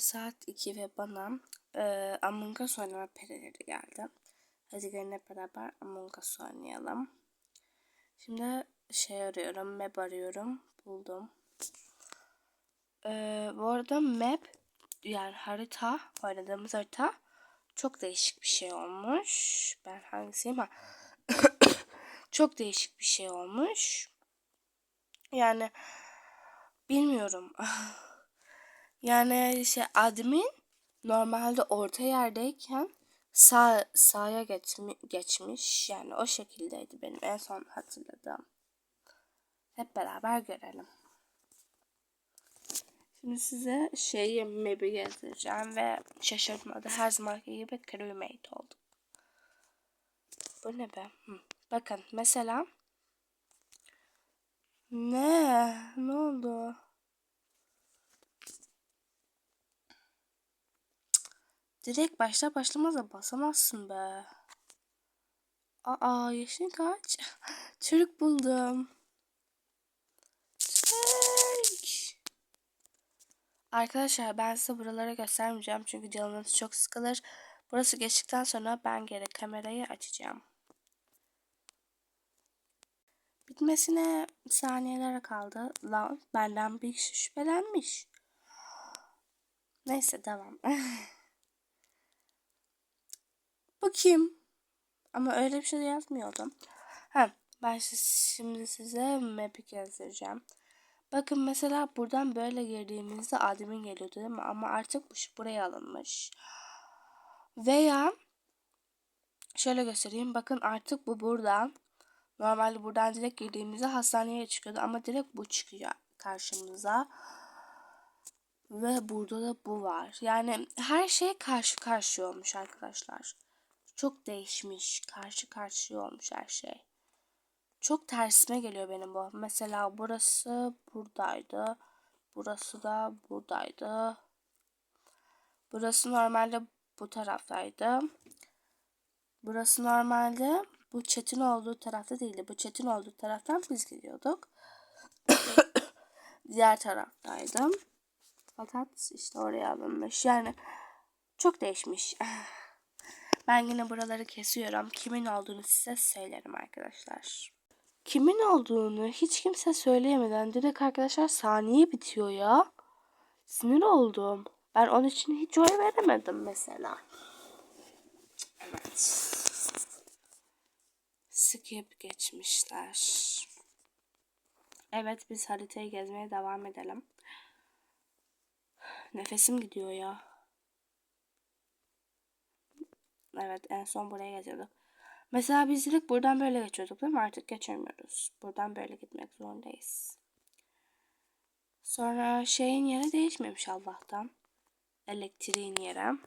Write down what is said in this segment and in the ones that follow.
Saat 2 ve bana e, Among Us oynama perileri geldi. Hadi gelin hep beraber Among Us oynayalım. Şimdi şey arıyorum, map arıyorum. Buldum. E, bu arada map yani harita, oynadığımız harita çok değişik bir şey olmuş. Ben hangisiyim ha? çok değişik bir şey olmuş. Yani bilmiyorum. Yani şey admin normalde orta yerdeyken sağ sağa geçmi, geçmiş. Yani o şekildeydi benim en son hatırladığım. Hep beraber görelim. Şimdi size şeyi map'i gezdireceğim ve şaşırtmadı. Her zamanki gibi crewmate oldum. Bu ne be? Hı. Bakın mesela ne? Ne oldu? Direkt başla başlamaz da basamazsın be. Aa yaşın kaç? Türk buldum. Türk. Arkadaşlar ben size buralara göstermeyeceğim çünkü canınız çok sıkılır. Burası geçtikten sonra ben geri kamerayı açacağım. Bitmesine saniyeler kaldı. Lan benden bir şüphelenmiş. Neyse devam. Kim? Ama öyle bir şey yazmıyordum. Ha, ben şimdi size map'i gezdireceğim. Bakın mesela buradan böyle girdiğimizde admin geliyordu değil mi? Ama artık bu buraya alınmış. Veya şöyle göstereyim. Bakın artık bu buradan. Normalde buradan direkt girdiğimizde hastaneye çıkıyordu. Ama direkt bu çıkıyor karşımıza. Ve burada da bu var. Yani her şey karşı karşıya olmuş arkadaşlar çok değişmiş. Karşı karşıya olmuş her şey. Çok tersime geliyor benim bu. Mesela burası buradaydı. Burası da buradaydı. Burası normalde bu taraftaydı. Burası normalde bu çetin olduğu tarafta değildi. Bu çetin olduğu taraftan biz gidiyorduk. Diğer taraftaydım. Fakat işte oraya alınmış. Yani çok değişmiş. Ben yine buraları kesiyorum. Kimin olduğunu size söylerim arkadaşlar. Kimin olduğunu hiç kimse söyleyemeden direkt arkadaşlar saniye bitiyor ya. Sinir oldum. Ben onun için hiç oy veremedim mesela. Evet. Skip geçmişler. Evet biz haritayı gezmeye devam edelim. Nefesim gidiyor ya. Evet en son buraya geziyorduk. Mesela biz direkt buradan böyle geçiyorduk değil mi? Artık geçemiyoruz. Buradan böyle gitmek zorundayız. Sonra şeyin yeri değişmemiş Allah'tan. Elektriğin yeri.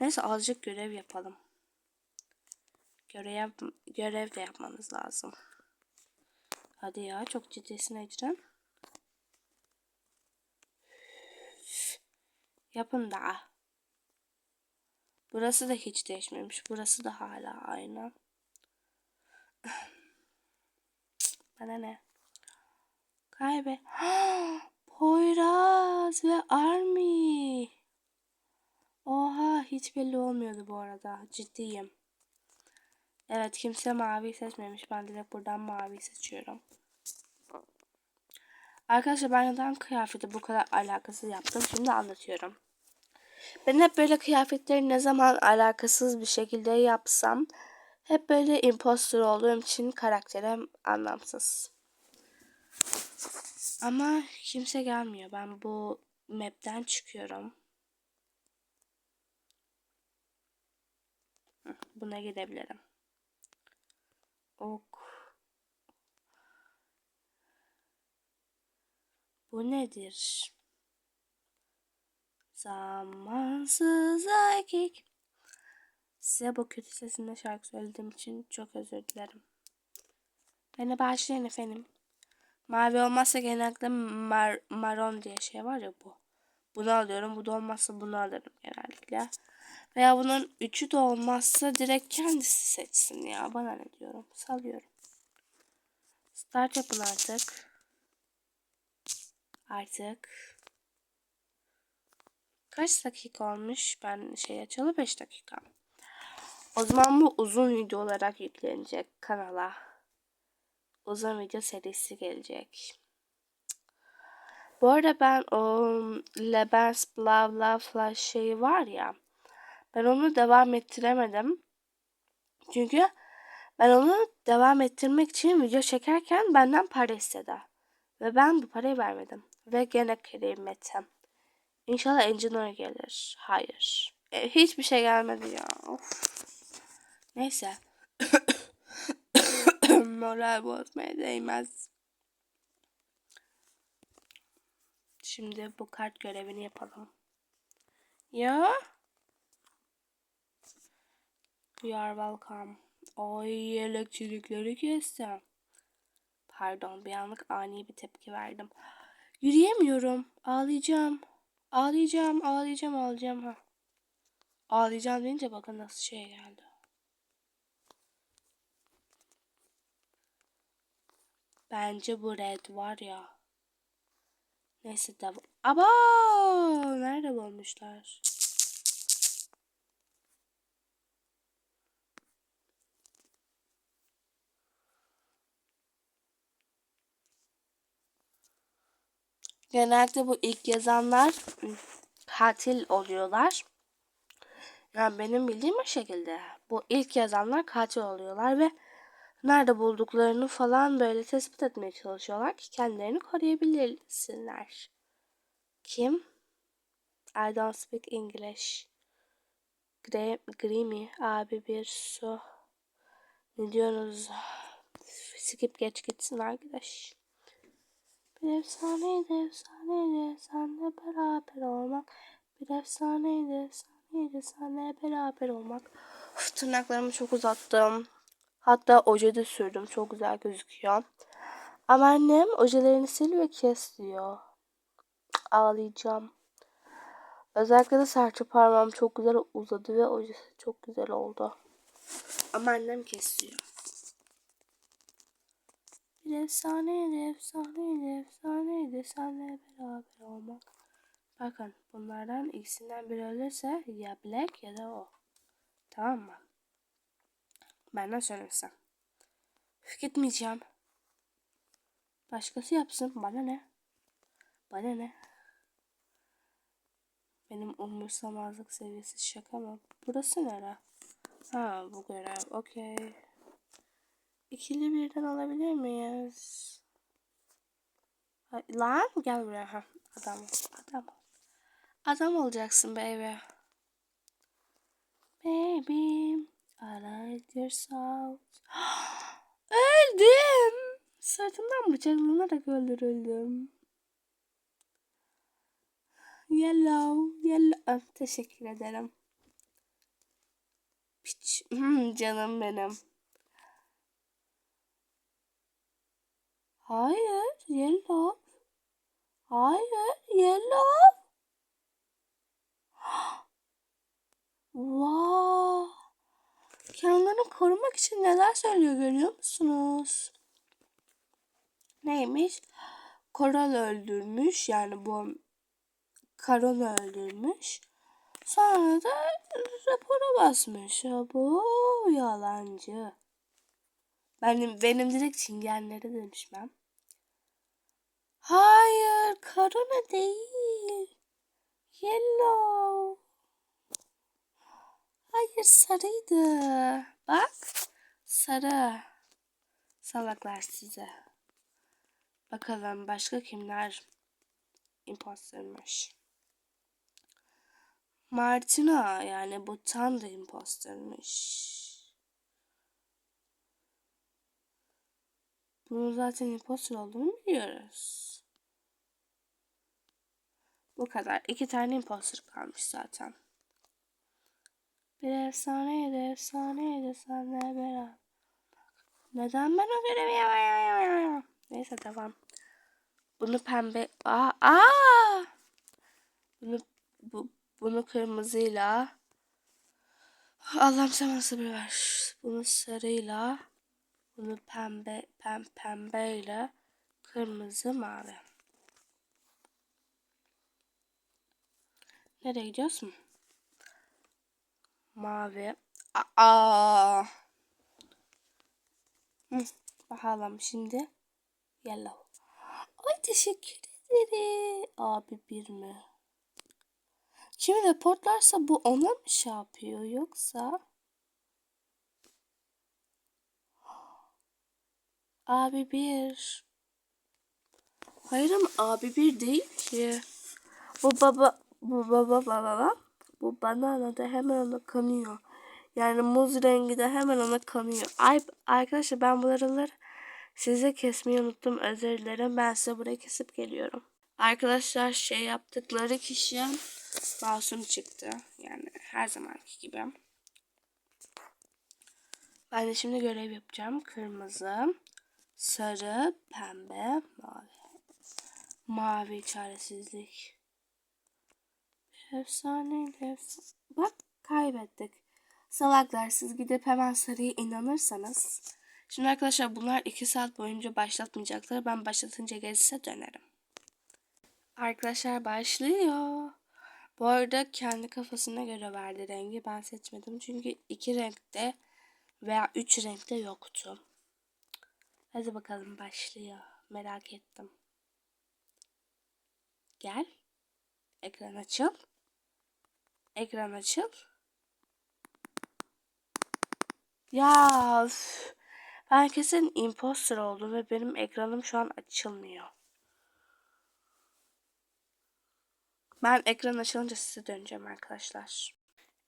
Neyse azıcık görev yapalım. Görev, görev de yapmanız lazım. Hadi ya çok ciddisin Ecren. Yapın da. Burası da hiç değişmemiş. Burası da hala aynı. Bana ne? Kaybe. Poyraz ve Army. Oha hiç belli olmuyordu bu arada. Ciddiyim. Evet kimse mavi seçmemiş. Ben direkt buradan mavi seçiyorum. Arkadaşlar ben neden kıyafeti bu kadar alakasız yaptım? Şimdi anlatıyorum. Ben hep böyle kıyafetleri ne zaman alakasız bir şekilde yapsam hep böyle impostor olduğum için karakterim anlamsız. Ama kimse gelmiyor. Ben bu map'ten çıkıyorum. Buna gidebilirim. Ok. Bu nedir? Zamansız erkek. Size bu kötü sesimle şarkı söylediğim için çok özür dilerim. Beni başlayın efendim. Mavi olmazsa genellikle mar maron diye şey var ya bu. Bunu alıyorum. Bu da olmazsa bunu alırım genellikle. Veya bunun üçü de olmazsa direkt kendisi seçsin ya. Bana ne diyorum. Salıyorum. Start yapın artık. Artık. Kaç dakika olmuş? Ben şey açalı 5 dakika. O zaman bu uzun video olarak yüklenecek kanala. Uzun video serisi gelecek. Bu arada ben o Lebens Bla Bla Flash şeyi var ya. Ben onu devam ettiremedim. Çünkü ben onu devam ettirmek için video çekerken benden para istedi. Ve ben bu parayı vermedim. Ve gene kıymetim. İnşallah Engineer gelir. Hayır. E, hiçbir şey gelmedi ya. Of. Neyse. Moral bozmaya değmez. Şimdi bu kart görevini yapalım. Ya. You are welcome. Ay elektrikleri kestim. Pardon bir anlık ani bir tepki verdim. Yürüyemiyorum. Ağlayacağım. Ağlayacağım, ağlayacağım, ağlayacağım. Ha. Ağlayacağım deyince bakın nasıl şey geldi. Bence bu red var ya. Neyse de Aba nerede bulmuşlar? Genelde bu ilk yazanlar katil oluyorlar. Yani benim bildiğim o şekilde. Bu ilk yazanlar katil oluyorlar ve nerede bulduklarını falan böyle tespit etmeye çalışıyorlar ki kendilerini koruyabilsinler. Kim? I don't speak English. Grimy abi bir su. Ne diyorsunuz? Skip geç gitsin arkadaş. Bir efsaneydi, efsaneydi, senle beraber olmak. Bir efsaneydi, efsaneydi, senle beraber olmak. Uf, tırnaklarımı çok uzattım. Hatta oje de sürdüm. Çok güzel gözüküyor. Ama annem ojelerini sil ve kes diyor. Ağlayacağım. Özellikle de serçe parmağım çok güzel uzadı ve oje çok güzel oldu. Ama annem kesiyor. Bir efsaneydi, efsaneydi, efsaneydi senle beraber olmak. Bakın bunlardan ikisinden biri ölürse ya Black ya da o. Tamam mı? Benden söylemesem. Üf gitmeyeceğim. Başkası yapsın. Bana ne? Bana ne? Benim umursamazlık seviyesi şaka mı? Burası nere? Ha bu görev. Okey. İkili birden alabilir miyiz? Lan gel buraya. Ha, adam Adam Adam olacaksın baby. Baby. I like your sound. Öldüm. Sırtımdan bıçaklanarak öldürüldüm. Yellow. Yellow. Ah, teşekkür ederim. Piç. Hmm, canım benim. Hayır. Yellow. Hayır. Yellow. wow. Kendilerini korumak için neler söylüyor görüyor musunuz? Neymiş? Koral öldürmüş. Yani bu Karol öldürmüş. Sonra da rapora basmış. Bu yalancı. Benim, benim direkt çingenleri demişmem. Hayır, Karona değil. Yellow. Hayır, sarıydı. Bak, sarı. Salaklar size. Bakalım başka kimler impostermiş. Martina yani bu tam da impostermiş. Bunun zaten imposter olduğunu biliyoruz. Bu kadar. İki tane imposter kalmış zaten. Bir efsaneydi, efsaneydi senle beraber. Neden ben o görevi yapıyorum? Neyse devam. Bunu pembe... Aa, aa! Bunu, bu, bunu kırmızıyla... Allah'ım sen nasıl bir ver. Bunu sarıyla... Bunu pembe, pem, pembeyle kırmızı mavi. Nereye gidiyoruz? Mavi. Aa. Hı, bakalım şimdi. Yellow. Ay teşekkür ederim. Abi bir mi? Kimi reportlarsa bu ona mı şey yapıyor yoksa? Abi bir. Hayır ama abi bir değil ki. Bu baba bu baba baba bu banana da hemen ona kanıyor. Yani muz rengi de hemen ona kanıyor. Ay arkadaşlar ben buraları size kesmeyi unuttum. Özür dilerim. Ben size burayı kesip geliyorum. Arkadaşlar şey yaptıkları kişi masum çıktı. Yani her zamanki gibi. Ben de şimdi görev yapacağım. Kırmızı, sarı, pembe, mavi. Mavi çaresizlik. Efsane, efsane. Bak kaybettik. Salaklar siz gidip hemen sarıya inanırsanız. Şimdi arkadaşlar bunlar 2 saat boyunca başlatmayacaklar. Ben başlatınca gelirse dönerim. Arkadaşlar başlıyor. Bu arada kendi kafasına göre verdi rengi. Ben seçmedim çünkü iki renkte veya üç renkte yoktu. Hadi bakalım başlıyor. Merak ettim. Gel. Ekran açıl. Ekran açıl. Ya ben kesin imposter oldum ve benim ekranım şu an açılmıyor. Ben ekran açılınca size döneceğim arkadaşlar.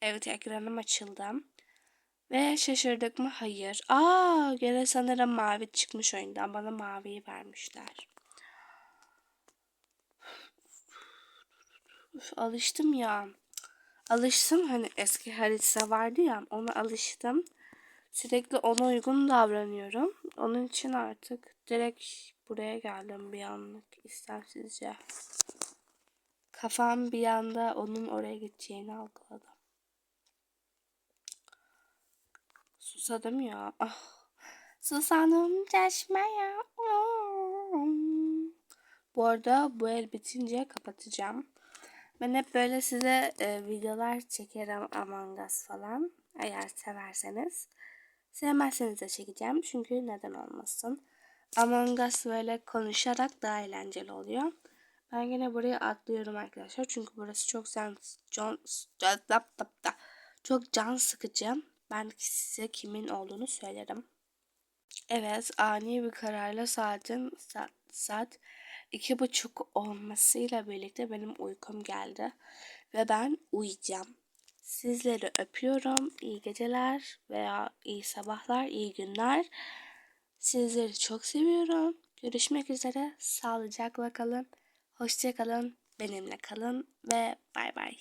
Evet ekranım açıldı. Ve şaşırdık mı? Hayır. Aa, gene sanırım mavi çıkmış oyundan. Bana maviyi vermişler. Üf, alıştım ya. Alıştım hani eski harita vardı ya ona alıştım. Sürekli ona uygun davranıyorum. Onun için artık direkt buraya geldim bir anlık istemsizce. Kafam bir anda onun oraya gideceğini algıladı. Susadım ya. Ah. Susadım çeşmeye. Bu arada bu el bitince kapatacağım. Ben hep böyle size e, videolar çekerim Among Us falan. Eğer severseniz. Sevmezseniz de çekeceğim. Çünkü neden olmasın. Among Us böyle konuşarak daha eğlenceli oluyor. Ben yine buraya atlıyorum arkadaşlar. Çünkü burası çok can, can, çok can sıkıcı. Ben size kimin olduğunu söylerim. Evet ani bir kararla saatin saat, saat iki buçuk olmasıyla birlikte benim uykum geldi. Ve ben uyuyacağım. Sizleri öpüyorum. İyi geceler veya iyi sabahlar, iyi günler. Sizleri çok seviyorum. Görüşmek üzere. Sağlıcakla kalın. Hoşçakalın. Benimle kalın ve bay bay.